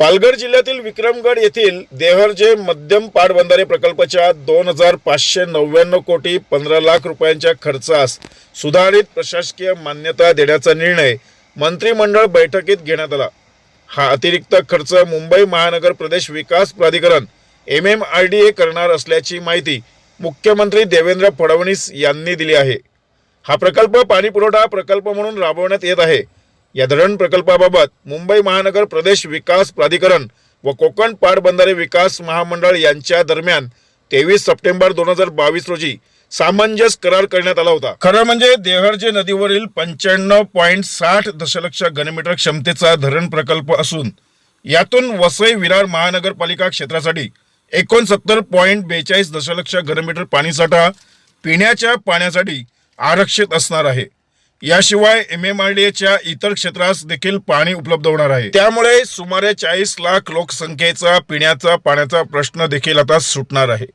पालघर जिल्ह्यातील विक्रमगड येथील देहरजे मध्यम पाटबंधारे प्रकल्पाच्या दोन हजार पाचशे नव्याण्णव कोटी पंधरा लाख रुपयांच्या खर्चास सुधारित प्रशासकीय मान्यता देण्याचा निर्णय मंत्रिमंडळ बैठकीत घेण्यात आला. हा अतिरिक्त खर्च मुंबई महानगर प्रदेश विकास प्राधिकरण M M R D A करणार असल्याची माहिती मुख्यमंत्री देवेंद्र फडणवीस यांनी दिली आहे. हा प्रकल्प पाणीपुरवठा प्रकल्प म्हणून राबवण्यात येत आहे. या धरण प्रकल्पाबाबत मुंबई महानगर प्रदेश विकास प्राधिकरण व कोकण पाटबंधारे विकास महामंडळ यांच्या दरम्यान तेवीस सप्टेंबर दोन हजार बावीस रोजी सामंजस्य करार करण्यात आला होता. खरं म्हणजे देहरजे नदीवरील पंच्याण्णव पॉईंट साठ दशलक्ष घनमीटर क्षमतेचा धरण प्रकल्प असून यातून वसई विरार महानगरपालिका क्षेत्रासाठी एकोणसत्तर पॉईंट बेचाळीस दशलक्ष घनमीटर पाणीसाठा पिण्याच्या पाण्यासाठी आरक्षित असणार आहे. याशिवाय एम एम आर डी एच्या इतर क्षेत्रास देखील पाणी उपलब्ध होणार आहे. त्यामुळे सुमारे चाळीस लाख लोकसंख्येचा पिण्याचा पाण्याचा प्रश्न देखील आता सुटणार आहे.